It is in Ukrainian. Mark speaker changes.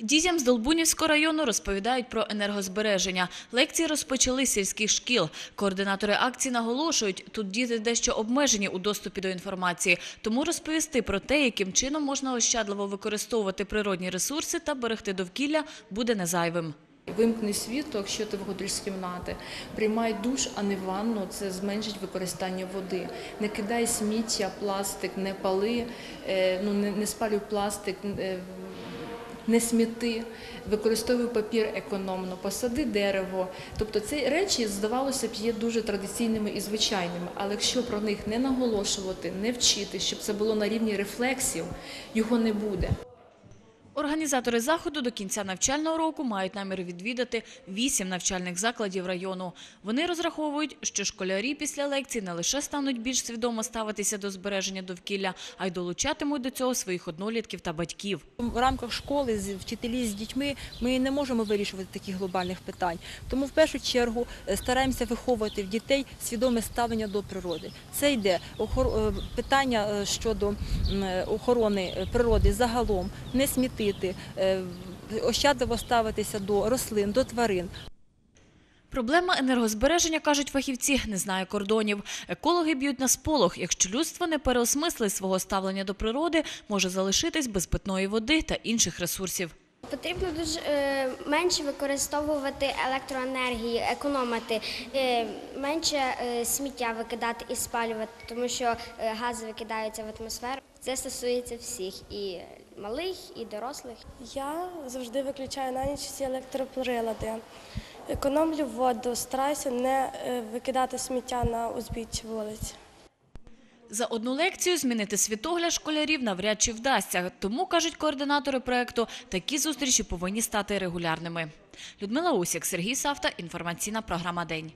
Speaker 1: Дітям з Долбунівського району розповідають про енергозбереження. Лекції розпочали сільських шкіл. Координатори акції наголошують, тут діти дещо обмежені у доступі до інформації, тому розповісти про те, яким чином можна ощадливо використовувати природні ресурси та берегти довкілля, буде незайвим.
Speaker 2: Вимкни світло, якщо ти виходиш з кімнати. Приймай душ, а не ванну. Це зменшить використання води. Не кидай сміття, пластик, не пали, е, ну не, спалюй пластик. Не сміти, використовуй папір економно, посади дерево. Тобто ці речі, здавалося б, є дуже традиційними і звичайними. Але якщо про них не наголошувати, не вчити, щоб це було на рівні рефлексів, його не буде.
Speaker 1: Організатори заходу до кінця навчального року мають намір відвідати вісім навчальних закладів району. Вони розраховують, що школярі після лекцій не лише стануть більш свідомо ставитися до збереження довкілля, а й долучатимуть до цього своїх однолітків та батьків.
Speaker 3: В рамках школи з вчителі з дітьми ми не можемо вирішувати таких глобальних питань. Тому в першу чергу е, стараємося виховувати в дітей свідоме ставлення до природи. Це йде е, питання е, щодо охорони природи загалом, не смітити, е, ощадливо ставитися до рослин, до тварин.
Speaker 1: Проблема енергозбереження, кажуть фахівці, не знає кордонів. Екологи б'ють на сполох. Якщо людство не переосмислить свого ставлення до природи, може залишитись без питної води та інших ресурсів.
Speaker 4: Потрібно дуже е, менше використовувати електроенергії, економити, е, менше е, сміття викидати і спалювати, тому що гази викидаються в атмосферу. Це стосується всіх і малих, і дорослих.
Speaker 5: Я завжди виключаю на ніч всі електроприлади. Економлю воду, стараюся не е, викидати сміття на узбіччя вулиць.
Speaker 1: За одну лекцію змінити світогляд школярів навряд чи вдасться. Тому, кажуть координатори проекту, такі зустрічі повинні стати регулярними. Людмила Усік, Сергій Савта, інформаційна програма День.